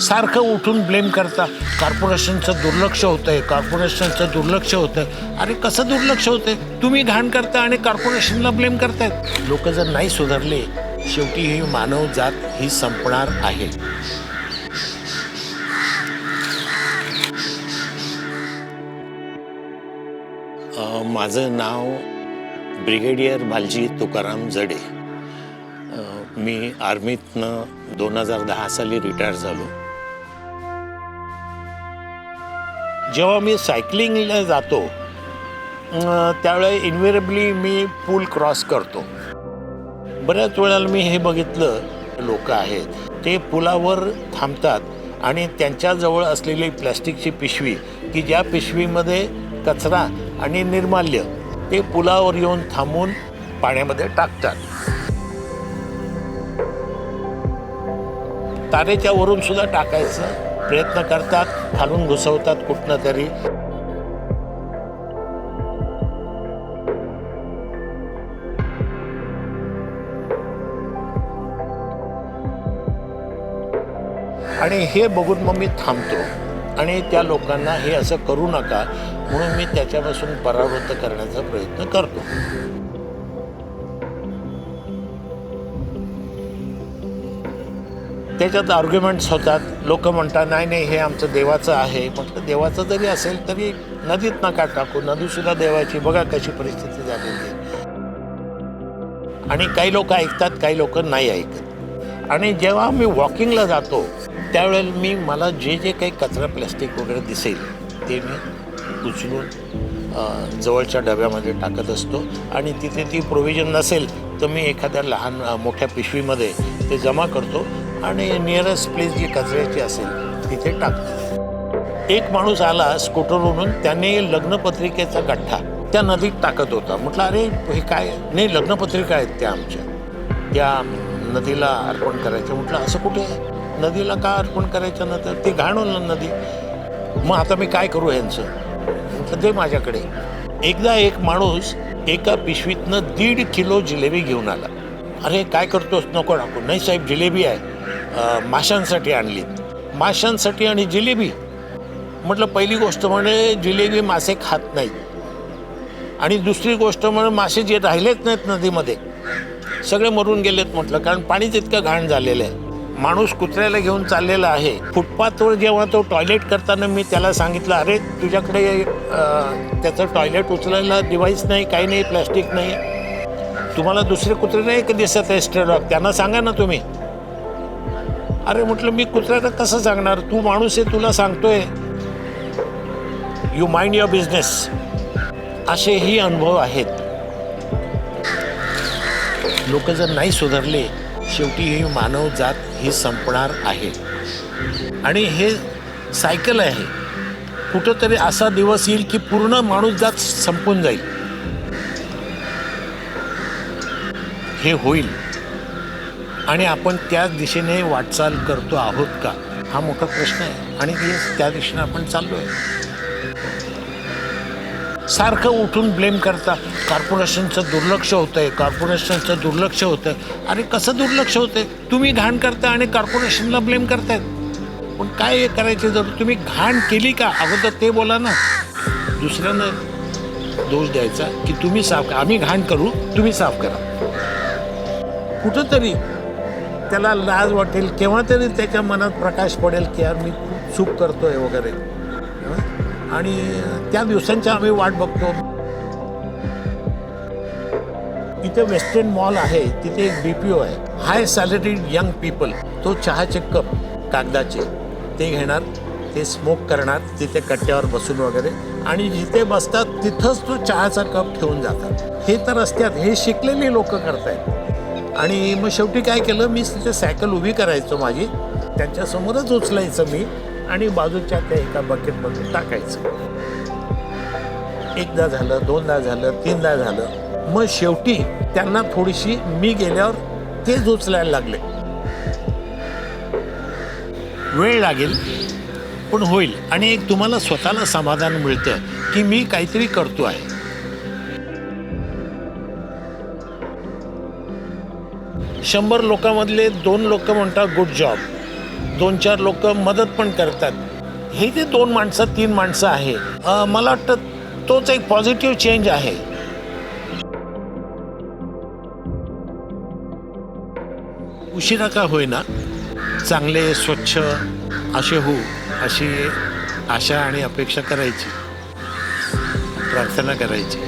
सारखं उठून ब्लेम करता. कॉर्पोरेशनचं दुर्लक्ष होतंय कॉर्पोरेशनचं दुर्लक्ष होतंय. अरे कसं दुर्लक्ष होतंय? तुम्ही घाण करता आणि कॉर्पोरेशनला ब्लेम करतायत. लोक जर नाही सुधारले शेवटी ही मानव जात ही संपणार आहे. माझं नाव ब्रिगेडियर भालजी तुकाराम जडे. मी आर्मीतनं दोन हजार दहा साली रिटायर झालो. जेव्हा मी सायकलिंगला जातो त्यावेळे इन्व्हेरेबली मी पूल क्रॉस करतो. बऱ्याच वेळेला मी हे बघितलं लोक आहेत ते पुलावर थांबतात आणि त्यांच्याजवळ असलेली प्लॅस्टिकची पिशवी की ज्या पिशवीमध्ये कचरा आणि निर्माल्य ते पुलावर येऊन थांबून पाण्यामध्ये टाकतात. तारेच्या वरून सुद्धा टाकायचं प्रयत्न करतात खालून घुसवतात. कुठनं तरी आणि हे बघून मग मी थांबतो. आणि त्या लोकांना हे असं करू नका म्हणून मी त्याच्यापासून परावृत्त करण्याचा प्रयत्न करतो. त्याच्यात आर्ग्युमेंट्स होतात. लोक म्हणतात नाही नाही हे आमचं देवाचं आहे. म्हटलं देवाचं जरी असेल तरी नदीत नका टाकू. नदीसुद्धा देवाची बघा कशी परिस्थिती झालेली आहे. आणि काही लोक ऐकतात काही लोक नाही ऐकत. आणि जेव्हा मी वॉकिंगला जातो त्यावेळेला मी मला जे जे काही कचरा प्लॅस्टिक वगैरे दिसेल ते मी उचलून जवळच्या डब्यामध्ये टाकत असतो. आणि तिथे ती प्रोव्हिजन नसेल तर मी एखाद्या लहान मोठ्या पिशवीमध्ये ते जमा करतो. आणि नियरेस्ट प्लेस जी कचऱ्याची असेल तिथे टाकतो एक माणूस आला स्कूटरवरून त्याने लग्नपत्रिकेचा गठ्ठा त्या नदीत टाकत होता. म्हटलं अरे हे काय? नाही लग्नपत्रिका आहेत त्या आमच्या. त्या नदीला अर्पण करायचं म्हटलं असं कुठे आहे? नदीला का अर्पण करायचं नंतर तर ते घाण होलं नदी. मग आता मी काय करू यांचं म्हटलं दे माझ्याकडे. एकदा एक माणूस एका पिशवीतनं दीड किलो जिलेबी घेऊन आला. अरे काय करतोस? नको टाकू. नाही साहेब जिलेबी आहे. माशांसाठी आणली. माशांसाठी आणि जिलेबी. म्हटलं पहिली गोष्ट म्हणजे जिलेबी मासे खात नाहीत आणि दुसरी गोष्ट म्हणजे मासे जे राहिलेच नाहीत नदीमध्ये सगळे मरून गेलेत म्हटलं कारण पाणीच इतकं घाण झालेलं आहे. माणूस कुत्र्याला घेऊन चाललेला आहे. फुटपाथवर जेव्हा तो टॉयलेट करताना मी त्याला सांगितलं अरे तुझ्याकडे त्याचं टॉयलेट उचलायला डिव्हाइस नाही काही नाही प्लॅस्टिक नाही. तुम्हाला दुसरे कुत्रे नाही का दिसत आहे स्टेडॉग त्यांना सांगा ना तुम्ही. अरे म्हटलं मी कुत्र्याला कसं सांगणार? तू माणूस आहे तुला सांगतोय. यू माइंड युअर बिझनेस असेही अनुभव आहेत. लोक जर नाही सुधारले शेवटी ही मानव जात ही संपणार आहे. आणि हे सायकल आहे. कुठंतरी असा दिवस येईल की पूर्ण माणूस जात संपून जाईल. हे होईल. आणि आपण त्याच दिशेने वाटचाल करतो आहोत का? हा मोठा प्रश्न आहे. आणि ते त्या दिशेने आपण चाललो आहे सारखं उठून ब्लेम करता. कॉर्पोरेशनचं दुर्लक्ष होतं आहे कॉर्पोरेशनचं दुर्लक्ष होतं आहे अरे कसं दुर्लक्ष होतं आहे तुम्ही घाण करता आणि कॉर्पोरेशनला ब्लेम करतायत. पण काय हे जर तुम्ही घाण केली का? अगोदर ते बोला ना. दुसऱ्यांना दोष द्यायचा की तुम्ही साफ करा आम्ही घाण करू तुम्ही साफ करा. कुठंतरी त्याला लाज वाटेल केव्हा तरी त्याच्या मनात प्रकाश पडेल की यार मी चूक करतो आहे वगैरे. आणि त्या दिवसांची आम्ही वाट बघतो. इथे वेस्टर्न मॉल आहे तिथे एक बी पी ओ आहे. हाय सॅलरीड यंग पीपल तो चहाचे कप कागदाचे. ते घेणार ते स्मोक करणार तिथे कट्ट्यावर बसून वगैरे. आणि जिथे बसतात तिथंच तो चहाचा कप ठेवून जातात. हे तर असतात हे शिकलेली लोक करतायत. आणि मग शेवटी काय केलं मी तिथे सायकल उभी करायचो माझी. त्यांच्यासमोरच उचलायचं मी आणि बाजूच्या त्या एका बकेटमध्ये टाकायचं. एकदा झालं दोनदा झालं तीनदा झालं. मग शेवटी त्यांना थोडीशी मी गेल्यावर तेच उचलायला लागले. वेळ लागेल पण होईल. आणि एक तुम्हाला स्वतःला समाधान मिळतं की मी काहीतरी करतो आहे शंभर लोकांमधले दोन लोक म्हणतात गुड जॉब दोन चार लोक मदत पण करतात. हे जे दोन माणसं तीन माणसं आहे मला वाटतं तोच एक पॉझिटिव्ह चेंज आहे. उशिरा का होईना चांगले स्वच्छ असे होऊ अशी आशा आणि अपेक्षा करायची. प्रार्थना करायची.